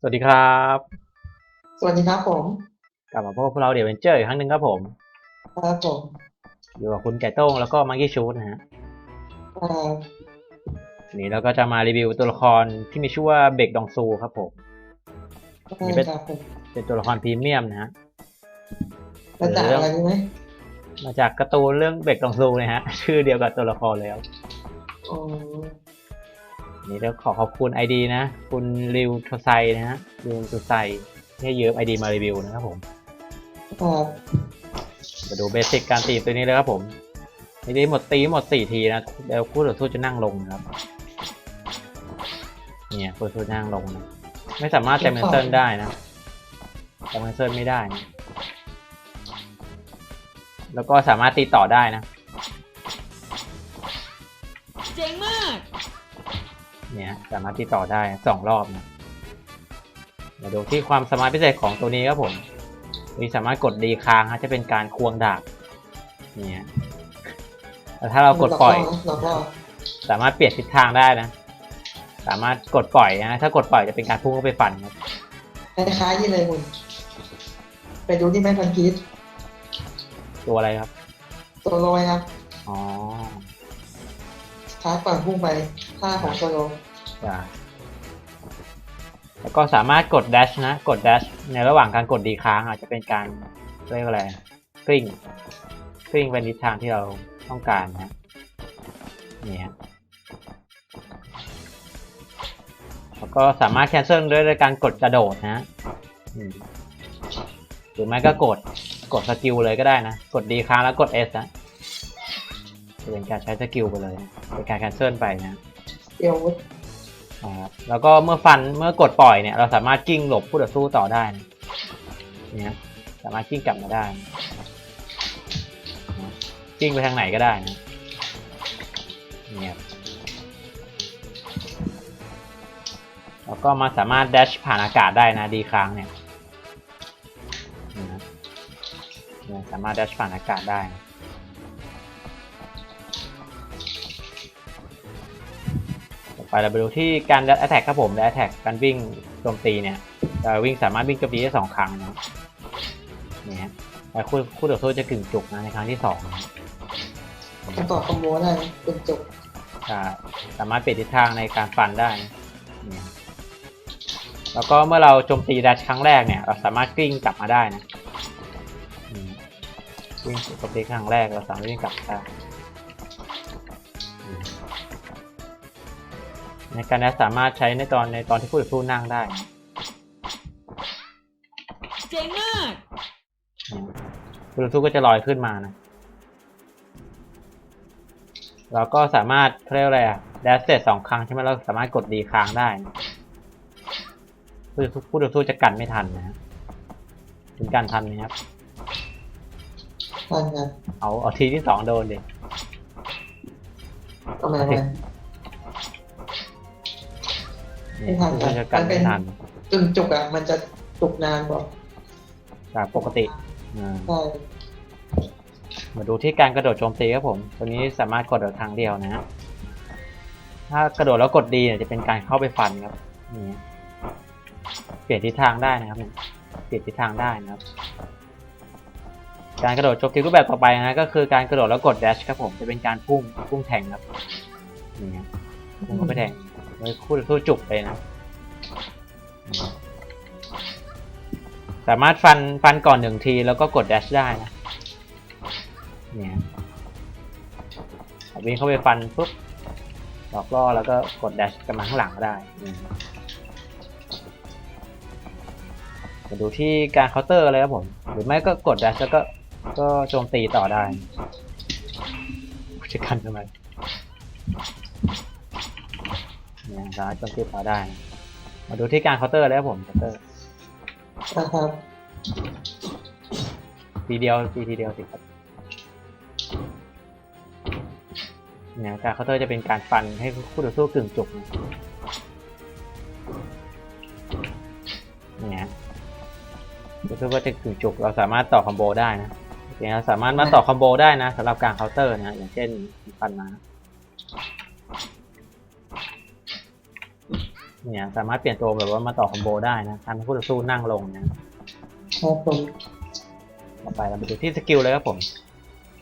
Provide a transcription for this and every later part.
สวัสดีครับ สวัสดีครับผม กลับมาพบกับพวกเราเดี๋ยวเวนเจอร์อีกครั้งหนึ่งครับผม ครับผมอยู่กับคุณไก่โต้งแล้วก็มังกี้ชูดนะฮะอ่าวันนี้เราก็จะมารีวิวตัวละครที่มีชื่อว่าเบกดองซูครับผมนี่เป็นครับผมเป็นตัวละครพรีเมียมนะฮะมาจากอะไรรู้ไหมมาจากการ์ตูนเรื่องเบกดองซูนะฮะ ชื่อเดียวกับตัวละครเลยครับอ๋อวั นนี้เราขอขอบคุณไอดีนะ คุณริวโทไซนะฮะริวโทไซที่ยืมไอดีมารีวิวนะครับผมครับมาดูเบสิกการตีตัวนี้เลยครับผมนี่ได้หมดตีหมดสี่ทีนะแล้วคู่ต่อสู้จะนั่งลงนะครับ เนี่ยคู่ต่อสู้จะนั่งลงนะไม่สามารถแจมเมนเซิลได้นะแจมเมนเซิลไม่ได้นะแล้วก็สามารถตีต่อได้นะ เจ๋งมาก เนี่ยสามารถตีต่อได้สองรอบนะมาดูที่ความสามารถพิเศษของตัวนี้ครับผมมีสามารถกดดีค้างฮะจะเป็นการควงดาบเนี่ยแต่ถ้าเรากดปล่อยเราก็สามารถเปลี่ยนทิศทางได้นะ สามารถกดปล่อยนะถ้ากดปล่อยจะเป็นการพุ่งเข้าไปฟันครับคล้ายๆยี่เลยคุณไปดูที่แม่พันพีชตัวอะไรครับโซโลยครับ อ๋อ ชาร์จก่อนพุ่งไปท่าของโซโลจ้ะแล้วก็สามารถกด dash นะ กด dash ในระหว่างการกดดีค้างอาจจะเป็นการเรียกว่าอะไรกลิ้งกลิ้งไปทิศทางที่เราต้องการนะนี่ยแล้วก็สามารถ cancel ด้วยด้วยการกดกระโดดนะหรือไม่ก็กดกดสกิลเลยก็ได้นะ กดดีค้างแล้วกด S นะ จะเป็นการใช้สกิลไปเลยนะเป็นการ cancel ไปนะเดียววุฒนะครับแล้วก็เมื่อฟันเมื่อกดปล่อยเนี่ยเราสามารถกิ้งหลบผู้ต่อสู้ต่อได้นะเนี่ยสามารถกิ้งกลับมาได้นะกิ้งไปทางไหนก็ได้นะเนี่ยแล้วก็มาสามารถ dash ผ่านอากาศได้นะดีครั้งเนี่ยนะเนี่ยสามารถ dash ผ่านอากาศได้นะ ไปเราไปดูที่การ dash attack ครับผม dash attack การวิ่งโจมตีเนี่ยเราวิ่งสามารถวิ่งโจมตีได้สองครั้งนะเนี่ยฮะแต่คู่คู่ต่อสู้จะกึ่งจุกนะในครั้งที่สองนะจะต่อคอมโบได้นะเป็นจบจะสามารถเปลี่ยนทิศทางในการฟันได้นะเนี่ยแล้วก็เมื่อเราโจมตี dash ครั้งแรกเนี่ย เราสามารถกลิ้งกลับมาได้นะอืมวิ่งโจมตีครั้งแรกเราสามารถวิ่งกลับได้ ในการ dash สามารถใช้ในตอนในตอนที่คู่ต่อสู้นั่งได้นะเจ๋งมากบลูทูธก็จะลอยขึ้นมานะเราก็สามารถเขาเรียกว่าอะไรอะแดชเสร็จสองครั้งใช่ไหมเราสามารถกดดีค้างได้นะผู้ดูผู้ดูทูจะกันไม่ทันนะฮะถึงกันทันไหมครับทันกันเอาเอาทีที่สองโดนดิทำไมทำไม ไม่ทันผู้จะกันมันเป็ไม่นทันจนจุกอะ มันจะจุกนานกว่าจากปกติอ่าใช่มาดูที่การกระโดดโจมตีครับผม ตัวนี้สามารถกดได้ทางเดียวนะฮะถ้ากระโดดแล้วกดดีเนี่ยจะเป็นการเข้าไปฟันครับนี่เปลี่ยนทิศทางได้นะครับเนี่ยเปลี่ยนทิศทางได้นะครับ การกระโดดโจมตีรูปแบบต่อไปนะก็คือการกระโดดแล้วกด dash ครับผมจะเป็นการพุ่งพุ่งแทงครับนี่ฮะพุ่งเข้าไปแทง โดยคู่สู้จุกเลยนะ สามารถฟันฟันก่อนหนึ่งทีแล้วก็กด dash ได้นะ เนี่ยวิ่งเข้าไปฟันปุ๊บหลอกล่อแล้วก็กดแดชกลับมาข้างหลังได้มาดูที่การเคาน์เตอร์เลยครับผม หรือไม่ก็กดแดชแล้วก็ก็โจมตีต่อได้จะกันทำไม ยสามารถโจมตีต่อได้ มาดูที่การเคาน์เตอร์เลยครับผมเคาน์เตอร์นะครับทีเดียวทีทีเดียวสิครับเนี่ยการเคาน์เตอร์จะเป็นการฟันให้คู่ต่อสู้กึ่งจุกนะเนี่ยคู่ต่อสู้ก็จะกึ่งจุกเราสามารถต่อคอมโบได้นะเนี่ยเราสามารถมาต่อคอมโบได้นะสำหรับการเคาน์เตอร์นะอย่างเช่นฟันมา เนี่ยสามารถเปลี่ยนตัวแบบว่ามาต่อคอมโบได้นะทำให้คู่ต่อสู้นั่งลงนะครับผมต่อไปเราไปดูที่สกิลเลยครับผม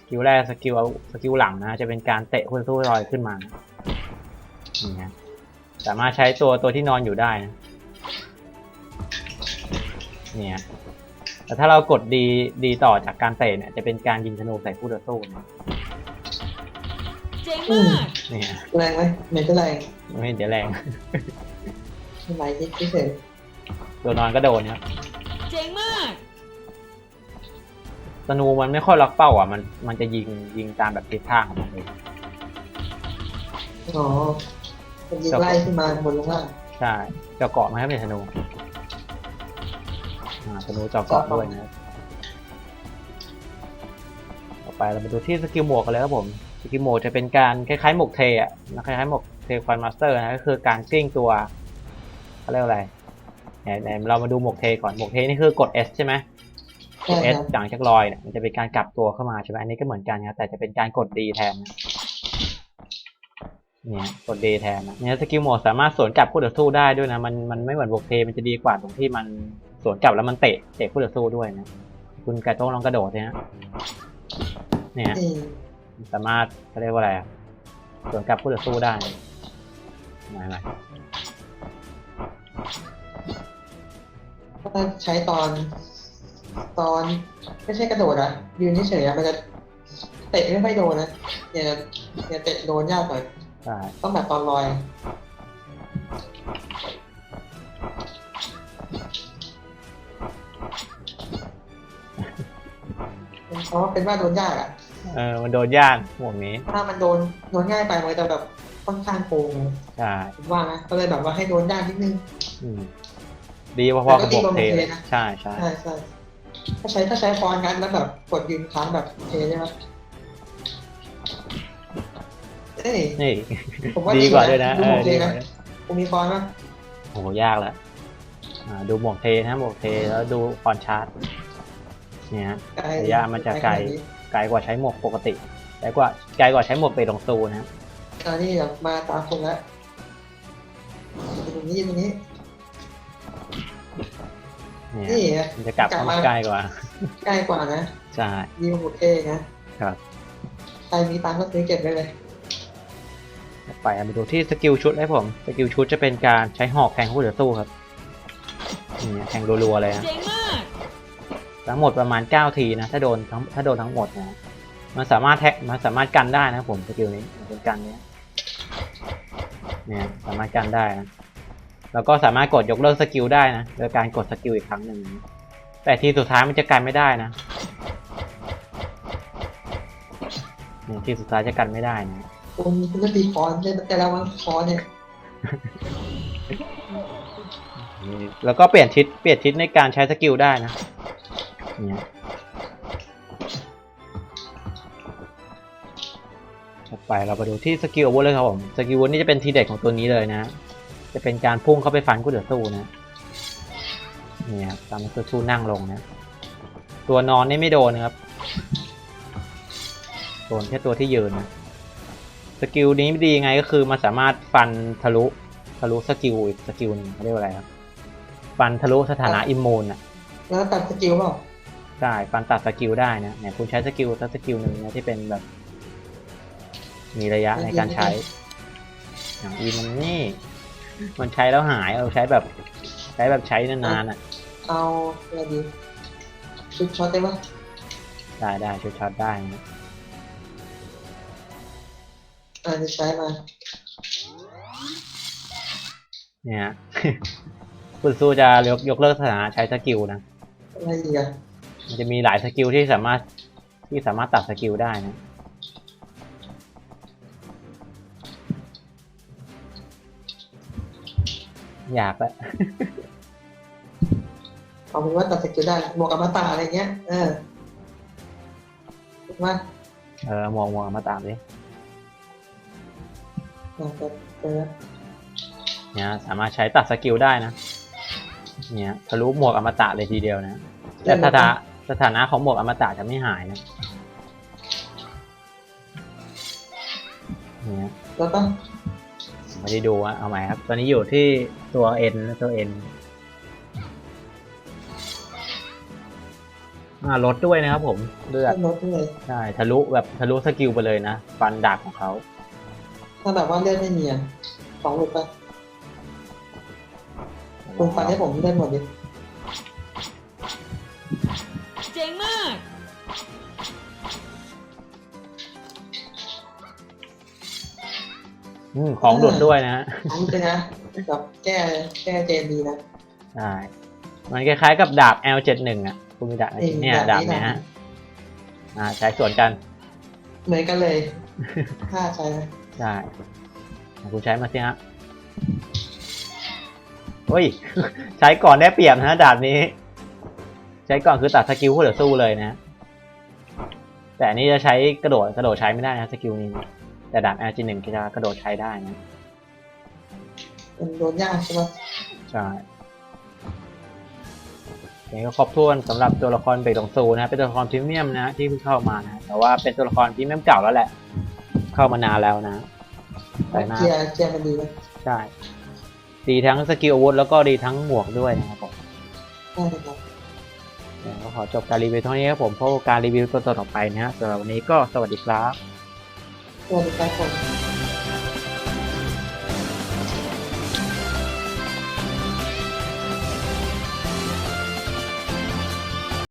สกิลแรกสกิลเอาสกิลหลังนะ จะเป็นการเตะคู่ต่อสู้ลอยขึ้นมานี่นะสามารถใช้ตัวตัวที่นอนอยู่ได้นะเนี่ยแต่ถ้าเรากดดีดีต่อจากการเตะเนี่ยจะเป็นการยิงธนูใส่คู่ต่อสู้นะเจ๋งมากเนี่ยแรงไหมไม่เป็นไรไม่เดี๋ยวแรง ไม่ไหลนิดเฉยตัวนอนก็โดนครับเจ๋งมากธนูมันไม่ค่อยล็อกเป้าอะ มันมันจะยิงยิงตามแบบทิศทางของมันเองอ๋อมันยิงไล่ขึ้นมาบนลงล่างใช่เจาะเกาะไหมครับเป็นธนูอ่าธนูเจาะเกาะด้วยนะครับต่อไปเรามาดูที่สกิลหมวกกันเลยครับผมสกิลหมวกจะเป็นการคล้ายๆหมวกเทอะคล้ายๆหมวกเทควันมาสเตอร์นะก็คือการกลิ้งตัว เขาเรียกว่าอะไรไหนไหนเรามาดูหมวกเทก่อนหมวกเทนี่คือกด S ใช่ไหมใช่เอคสรับหลังจากลอยเนี่ยมันจะเป็นการกลับตัวเข้ามาใช่ไหมอันนี้ก็เหมือนกันครับแต่จะเป็นการกดดีแทนนะเนี่ยกดดีแทนนะเนี่ยสกิลโหมดสามารถสวนกลับคู่ต่อสู้ได้ด้วยนะมันมันไม่เหมือนบวกเทมันจะดีกว่าตรงที่มันสวนกลับแล้วมันเตะเตะคู่ต่อสู้ด้วยนะคุณไก่โต้งลองกระโดดสิฮะเนี่ยอืมสามารถเขาเรียกว่าอะไรอะสวนกลับคู่ต่อสู้ได้ไม่ไม่ ถ้าใช้ตอน ตอนไม่ใช่กระโดดอะยืนเฉยๆอะมันจะเตะไม่ค่อยโดนนะเนี่ยเนี่ยเตะโดนยากหน่อยใช่ต้องแบบตอนลอยเพราะว่าเป็นว่าโดนยากอะเออมันโดนย่านหมวกนี้ถ้ามันโดนโดนง่ายไปมันจะแบบค่อนข้างโกงใช่ผมว่านะก็เลยแบบว่าให้โดนยากนิดนึง อืมดีพอๆกับหมวกเทแต่ก็ดีกว่าหมวกเทเลยนะใช่ใช่ใช่ใช่ถ้าใช้ถ้าใช้ฟอนต์กันแล้วแบบกดยืนค้างแบบเทใช่ไหมเอ้ยนี่ ผมว่าดีกว่าด้วยนะดูเอหมอวกเทดีกนะว่าผมมีฟอนต์ป่ะโอ้โหยากแล้วอ่าดูหมวกเทนะหมวกเทแล้วดูคอนชาร์ตเนี่ยฮะไกลระยะมันจะไกลขนาดนี้ไกลกว่าใช้หมวกปกติไกลกว่าไกลกว่าใช้หมวกเปตรงซูนะอันนี้แบบมาตามคนแล้วตรงนี้ตรงนี้ เนี่ยนี่ไงมันจะกลับกลับเข้ามามาใกล้กว่า ใกล้กว่านะใช่ดีกว่าหมวกเทนะครับ ใครมีตังค์ก็ซื้อเก็บได้เลย ไปมาดูที่สกิลชุดให้ผม สกิลชุดจะเป็นการใช้หอกแทงคู่ต่อสู้ครับนี่แทงรัวๆเลยนะเจ๋งมาก ทั้งหมดประมาณ 9 ทีนะ ถ้าโดนทั้งถ้าโดนทั้งหมดนะมันสามารถแทะมันสามารถกันได้นะผมสกิลนี้เป็นกันเนี้ยเนี่ยสามารถกันได้นะ แล้วก็สามารถกดยกเลิกสกิลได้นะโดยการกดสกิลอีกครั้งหนึ่งนะแต่ทีสุดท้ายมันจะกันไม่ได้นะเนี่ยทีสุดท้ายจะกันไม่ได้นะคุณคุณก็ตีฟอนต์ได้แต่ละวันฟอนต์เนี่ยนี่แล้วก็เปลี่ยนทิศเปลี่ยนทิศในการใช้สกิลได้นะเนี่ยต่อไปเราไปดูที่สกิลอาวุธเลยครับผมสกิลอาวุธนี่จะเป็นทีเด็ดของตัวนี้เลยนะ จะเป็นการพุ่งเข้าไปฟันคู่ต่อสู้นะเนี่ยครับตามคู่สู้นั่งลงนะ ตัวนอนนี่ไม่โดนนะครับโดนแค่ตัวที่ยืนนะสกิลนี้ดียังไงก็คือมันสามารถฟันทะลุทะลุสกิลอีกสกิลหนึงเขาเรียกว่าอะไรครับฟันทะลุสถานะอิมมูนอะแล้วตัดสกิลเปล่าใช่ฟันตัดสกิลได้นะเนี่ยคุณใช้สกิลสักสกิลหนึ่งนะที่เป็นแบบ มีระยะในการใช้อย่างอีมันนี่ มันใช้แล้วหายเราใช้แบบ ใช้แบบใช้นานๆอะ เอาอะไรดีชุดช็อตได้ปะได้ได้ชุดช็อตได้นะอ่าจะใช้มาเนี่ย คุณสู้จะยกยกเลิกสถานะใช้สกิลนะ อะไรอีกอะมันจะมีหลายสกิลที่สามารถที่สามารถตัดสกิลได้นะ อยากละเอาเป็นว่าตัดสกิลได้บวกอมตะอะไรเงี้ย เออถูกไหมเออมองมองมาตามดิอ่าแต่เออเนี่ยสามารถใช้ตัดสกิลได้นะ เนี่ยทะลุหมวกอมตะเลยทีเดียวนะ แต่สถาสถานะของหมวกอมตะจะไม่หายนะเนี่ยแล้วก็ ไม่ได้ดูอะเอาใหม่ครับ ตอนนี้อยู่ที่ตัว N ตัว N อ่าลดด้วยนะครับผมเลือดลดด้วยใช่ทะลุแบบทะลุสกิลไปเลยนะ ฟันดาบของเขาถ้าแบบว่าเลือดไม่มีอะสองหลุดปะคุณฟันให้ผมเลือดหมดดิเจ๋งมาก อืมของหลุดด้วยนะฮะของจริงนะแบบแก้แก้เจนดีนะใช่มันคล้ายๆกับดาบ L71 อะคุณมีดาบเอ้ยเนี่ยดาดาบบนี้เนี่ยดาบฮะอ่าใช้ส่วนกัน เหมือนกันเลยถ้าใช้นะใช่อะคุณใช้มาสิฮะเฮ้ย ใช้ก่อนได้เปรียบนะดาบนี้ ใช้ก่อนคือตัดสกิลคู่ต่อสู้เลยนะ แต่อันนี้จะใช้กระโดดกระโดดใช้ไม่ได้นะสกิลนี้ แต่ดาบ L1 จะกระโดดใช้ได้นะมันโดนยากใช่ปะใช่นี่ก็ครบถ้วนสำหรับตัวละครเบกตงซูนะเป็นตัวละครพรีเมียมนะที่เพิ่งเข้ามานะแต่ว่าเป็นตัวละครพรีเมียมเก่าแล้วแหละ เข้ามานานแล้วนะแต่หน้าเกียร์เกียร์มันดีไหมใช่ ดีทั้งสกิลอาวุธแล้วก็ดีทั้งหมวกด้วยนะครับผมได้เลยครับเดี๋ยวก็ขอจบการรีวิวเท่านี้ครับผมเพราะการรีวิวตัวต่อไปนะฮะสำหรับวันนี้ก็สวัสดีครับ পদত্যাগ করেন